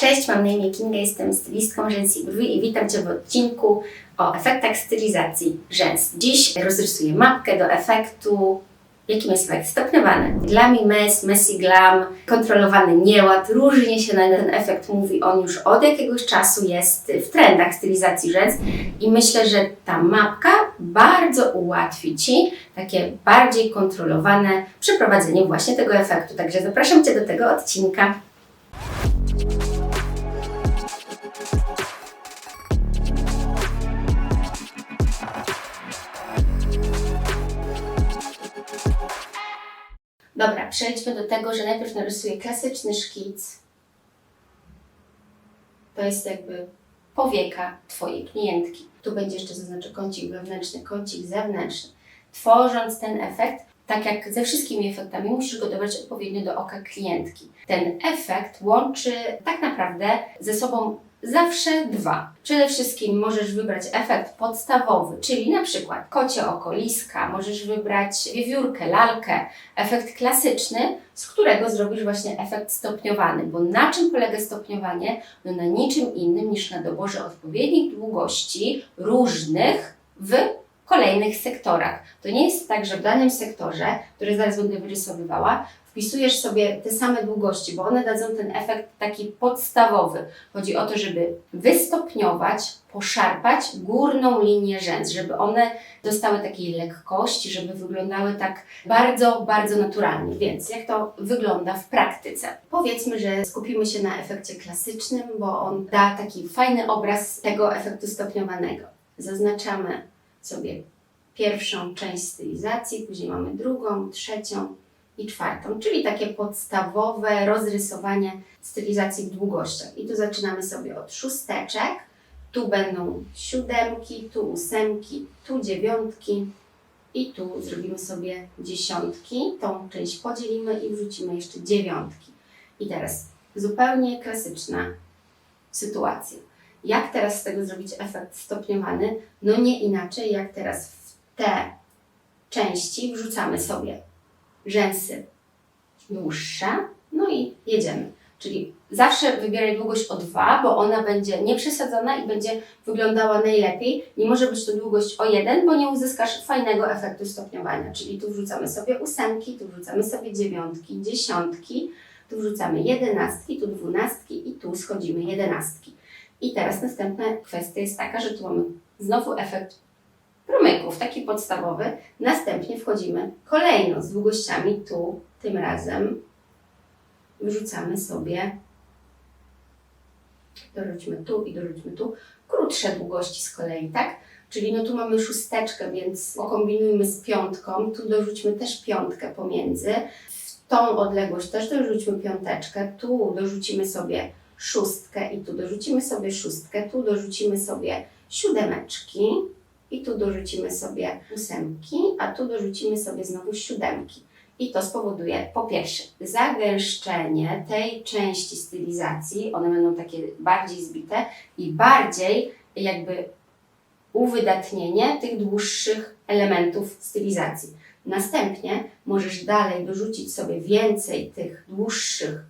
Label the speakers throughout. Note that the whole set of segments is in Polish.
Speaker 1: Cześć, mam na imię Kinga, jestem stylistką rzęs i brwi i witam Cię w odcinku o efektach stylizacji rzęs. Dziś rozrysuję mapkę do efektu, jakim jest efekt stopniowany. Glami Mess, Messy Glam, kontrolowany nieład, różnie się na ten efekt mówi, on już od jakiegoś czasu jest w trendach stylizacji rzęs i myślę, że ta mapka bardzo ułatwi Ci takie bardziej kontrolowane przeprowadzenie właśnie tego efektu. Także zapraszam Cię do tego odcinka. Dobra, przejdźmy do tego, że najpierw narysuję klasyczny szkic. To jest jakby powieka Twojej klientki. Tu będzie jeszcze zaznaczę kącik wewnętrzny, kącik zewnętrzny. Tworząc ten efekt, tak jak ze wszystkimi efektami, musisz go dobrać odpowiednio do oka klientki. Ten efekt łączy tak naprawdę ze sobą zawsze dwa. Przede wszystkim możesz wybrać efekt podstawowy, czyli na przykład kocie oko, liska, możesz wybrać wiewiórkę, lalkę, efekt klasyczny, z którego zrobisz właśnie efekt stopniowany. Bo na czym polega stopniowanie? No na niczym innym niż na doborze odpowiednich długości różnych w kolejnych sektorach. To nie jest tak, że w danym sektorze, który zaraz będę wyrysowywała, wpisujesz sobie te same długości, bo one dadzą ten efekt taki podstawowy. Chodzi o to, żeby wystopniować, poszarpać górną linię rzęs, żeby one dostały takiej lekkości, żeby wyglądały tak bardzo, bardzo naturalnie. Więc jak to wygląda w praktyce? Powiedzmy, że skupimy się na efekcie klasycznym, bo on da taki fajny obraz tego efektu stopniowanego. Zaznaczamy sobie pierwszą część stylizacji, później mamy drugą, trzecią i czwartą, czyli takie podstawowe rozrysowanie stylizacji w długościach. I tu zaczynamy sobie od szósteczek, tu będą siódemki, tu ósemki, tu dziewiątki i tu zrobimy sobie dziesiątki. Tą część podzielimy i wrzucimy jeszcze dziewiątki. I teraz zupełnie klasyczna sytuacja. Jak teraz z tego zrobić efekt stopniowany? No nie inaczej, jak teraz w te części wrzucamy sobie rzęsy dłuższe, no i jedziemy. Czyli zawsze wybieraj długość o 2, bo ona będzie nieprzesadzona i będzie wyglądała najlepiej. Nie może być to długość o 1, bo nie uzyskasz fajnego efektu stopniowania. Czyli tu wrzucamy sobie ósemki, tu wrzucamy sobie dziewiątki, dziesiątki, tu wrzucamy jedenastki, tu dwunastki i tu schodzimy jedenastki. I teraz następna kwestia jest taka, że tu mamy znowu efekt promyków, taki podstawowy. Następnie wchodzimy kolejno z długościami tu, tym razem wyrzucamy sobie, dorzućmy tu i dorzućmy tu, krótsze długości z kolei, tak? Czyli no tu mamy szósteczkę, więc pokombinujmy z piątką, tu dorzućmy też piątkę pomiędzy, w tą odległość też dorzućmy piąteczkę, tu dorzucimy sobie szóstkę i tu dorzucimy sobie szóstkę, tu dorzucimy sobie siódemeczki i tu dorzucimy sobie ósemki, a tu dorzucimy sobie znowu siódemki. I to spowoduje po pierwsze zagęszczenie tej części stylizacji, one będą takie bardziej zbite i bardziej jakby uwydatnienie tych dłuższych elementów stylizacji. Następnie możesz dalej dorzucić sobie więcej tych dłuższych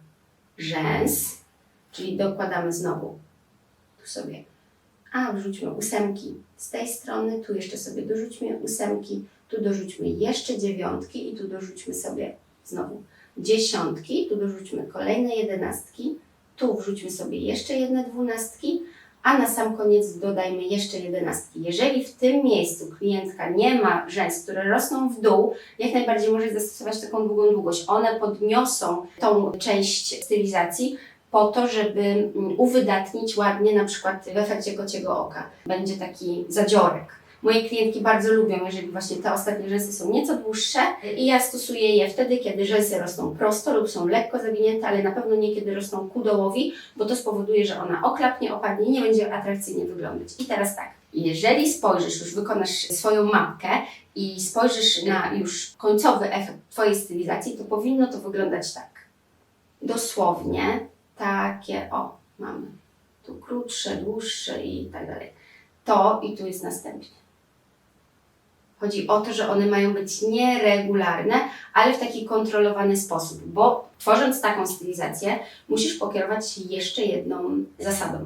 Speaker 1: rzęs, czyli dokładamy znowu tu sobie, a wrzućmy ósemki z tej strony, tu jeszcze sobie dorzućmy ósemki, tu dorzućmy jeszcze dziewiątki i tu dorzućmy sobie znowu dziesiątki, tu dorzućmy kolejne jedenastki, tu wrzućmy sobie jeszcze jedne dwunastki, a na sam koniec dodajmy jeszcze jedenastki. Jeżeli w tym miejscu klientka nie ma rzęs, które rosną w dół, jak najbardziej może zastosować taką długą długość. One podniosą tą część stylizacji, po to, żeby mm, uwydatnić ładnie na przykład w efekcie kociego oka. Będzie taki zadziorek. Moje klientki bardzo lubią, jeżeli właśnie te ostatnie rzęsy są nieco dłuższe i ja stosuję je wtedy, kiedy rzęsy rosną prosto lub są lekko zawinięte, ale na pewno nie kiedy rosną ku dołowi, bo to spowoduje, że ona oklapnie, opadnie i nie będzie atrakcyjnie wyglądać. I teraz tak, jeżeli spojrzysz, już wykonasz swoją mapkę i spojrzysz na już końcowy efekt Twojej stylizacji, to powinno to wyglądać tak. Dosłownie takie, o, mamy tu krótsze, dłuższe i tak dalej. To i tu jest następnie. Chodzi o to, że one mają być nieregularne, ale w taki kontrolowany sposób, bo tworząc taką stylizację, musisz pokierować się jeszcze jedną zasadą.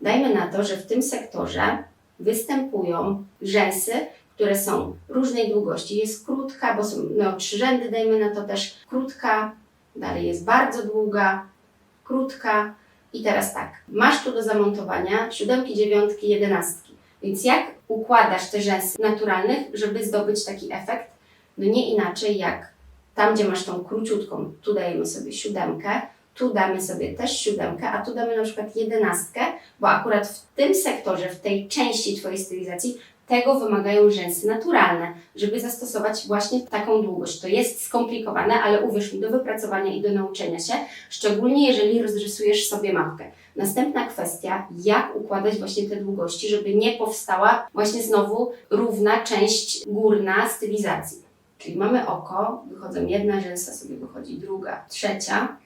Speaker 1: Dajmy na to, że w tym sektorze występują rzęsy, które są różnej długości. Jest krótka, bo są no, trzy rzędy, dajmy na to też krótka, dalej jest bardzo długa, krótka. I teraz tak, masz tu do zamontowania siódemki, dziewiątki, jedenastki. Więc jak układasz te rzęsy naturalnych, żeby zdobyć taki efekt? No nie inaczej jak tam, gdzie masz tą króciutką, tu dajemy sobie siódemkę, tu damy sobie też siódemkę, a tu damy na przykład jedenastkę, bo akurat w tym sektorze, w tej części Twojej stylizacji tego wymagają rzęsy naturalne, żeby zastosować właśnie taką długość. To jest skomplikowane, ale uwierz mi, do wypracowania i do nauczenia się, szczególnie jeżeli rozrysujesz sobie mapkę. Następna kwestia, jak układać właśnie te długości, żeby nie powstała właśnie znowu równa część górna stylizacji. Czyli mamy oko, wychodzą jedna rzęsa, sobie wychodzi druga, trzecia.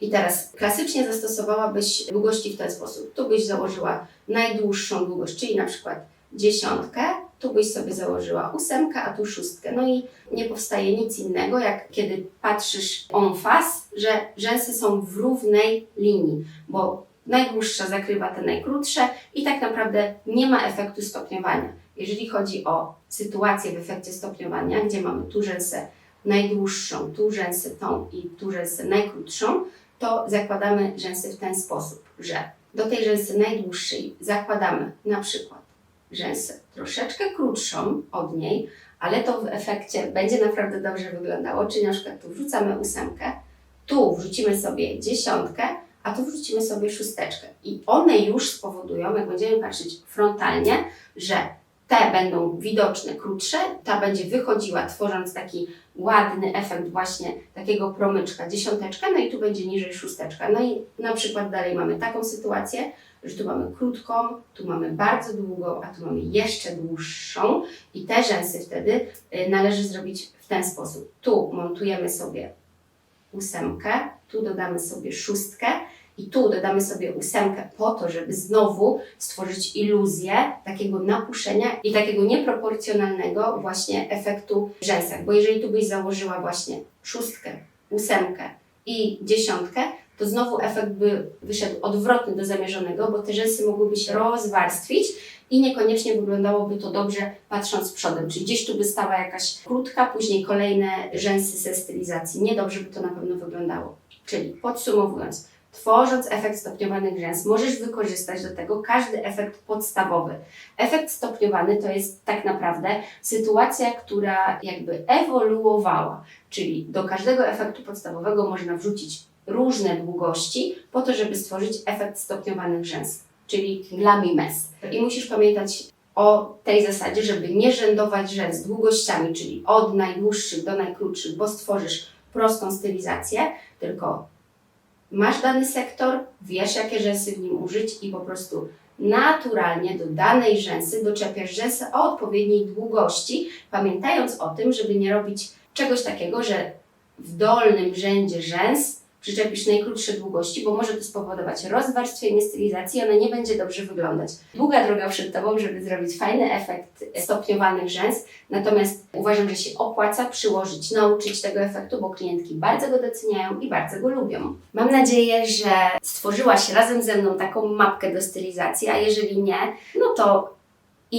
Speaker 1: I teraz klasycznie zastosowałabyś długości w ten sposób. Tu byś założyła najdłuższą długość, czyli na przykład dziesiątkę, tu byś sobie założyła ósemkę, a tu szóstkę. No i nie powstaje nic innego, jak kiedy patrzysz en face, że rzęsy są w równej linii, bo najdłuższa zakrywa te najkrótsze i tak naprawdę nie ma efektu stopniowania. Jeżeli chodzi o sytuację w efekcie stopniowania, gdzie mamy tu rzęsę najdłuższą, tu rzęsę tą i tu rzęsę najkrótszą, to zakładamy rzęsy w ten sposób, że do tej rzęsy najdłuższej zakładamy na przykład rzęsę troszeczkę krótszą od niej, ale to w efekcie będzie naprawdę dobrze wyglądało, czyli na przykład tu wrzucamy ósemkę, tu wrzucimy sobie dziesiątkę, a tu wrzucimy sobie szósteczkę. I one już spowodują, jak będziemy patrzeć frontalnie, że te będą widoczne, krótsze, ta będzie wychodziła, tworząc taki ładny efekt właśnie takiego promyczka, dziesiąteczka, no i tu będzie niżej szósteczka. No i na przykład dalej mamy taką sytuację, że tu mamy krótką, tu mamy bardzo długą, a tu mamy jeszcze dłuższą i te rzęsy wtedy y, należy zrobić w ten sposób. Tu montujemy sobie ósemkę, tu dodamy sobie szóstkę i tu dodamy sobie ósemkę po to, żeby znowu stworzyć iluzję takiego napuszenia i takiego nieproporcjonalnego właśnie efektu w rzęsach. Bo jeżeli tu byś założyła właśnie szóstkę, ósemkę i dziesiątkę, to znowu efekt by wyszedł odwrotny do zamierzonego, bo te rzęsy mogłyby się rozwarstwić i niekoniecznie wyglądałoby to dobrze patrząc przodem. Czyli gdzieś tu by stała jakaś krótka, później kolejne rzęsy ze stylizacji. Niedobrze by to na pewno wyglądało. Czyli podsumowując, tworząc efekt stopniowanych rzęs, możesz wykorzystać do tego każdy efekt podstawowy. Efekt stopniowany to jest tak naprawdę sytuacja, która jakby ewoluowała, czyli do każdego efektu podstawowego można wrzucić różne długości po to, żeby stworzyć efekt stopniowanych rzęs, czyli glamimes. I musisz pamiętać o tej zasadzie, żeby nie rzędować rzęs długościami, czyli od najdłuższych do najkrótszych, bo stworzysz prostą stylizację, tylko masz dany sektor, wiesz jakie rzęsy w nim użyć i po prostu naturalnie do danej rzęsy doczepiasz rzęsy o odpowiedniej długości, pamiętając o tym, żeby nie robić czegoś takiego, że w dolnym rzędzie rzęs przyczepisz najkrótsze długości, bo może to spowodować rozwarstwienie stylizacji, ona nie będzie dobrze wyglądać. Długa droga przed Tobą, żeby zrobić fajny efekt stopniowanych rzęs, natomiast uważam, że się opłaca przyłożyć, nauczyć tego efektu, bo klientki bardzo go doceniają i bardzo go lubią. Mam nadzieję, że stworzyłaś razem ze mną taką mapkę do stylizacji, a jeżeli nie, no to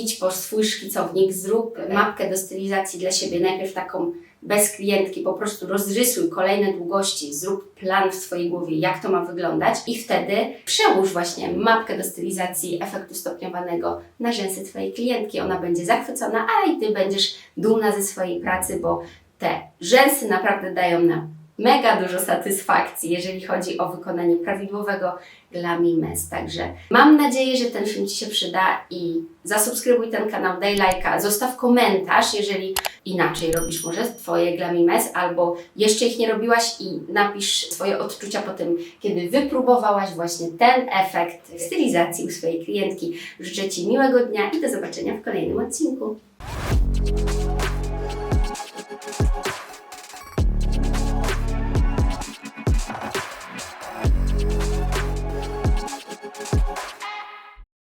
Speaker 1: idź po swój szkicownik, zrób mapkę do stylizacji dla siebie, najpierw taką bez klientki, po prostu rozrysuj kolejne długości, zrób plan w swojej głowie, jak to ma wyglądać i wtedy przełóż właśnie mapkę do stylizacji efektu stopniowanego na rzęsy Twojej klientki. Ona będzie zachwycona, a i Ty będziesz dumna ze swojej pracy, bo te rzęsy naprawdę dają nam mega dużo satysfakcji, jeżeli chodzi o wykonanie prawidłowego glamimes. Także mam nadzieję, że ten film Ci się przyda i zasubskrybuj ten kanał, daj lajka, zostaw komentarz, jeżeli inaczej robisz może Twoje glamimes, albo jeszcze ich nie robiłaś i napisz swoje odczucia po tym, kiedy wypróbowałaś właśnie ten efekt stylizacji u swojej klientki. Życzę Ci miłego dnia i do zobaczenia w kolejnym odcinku.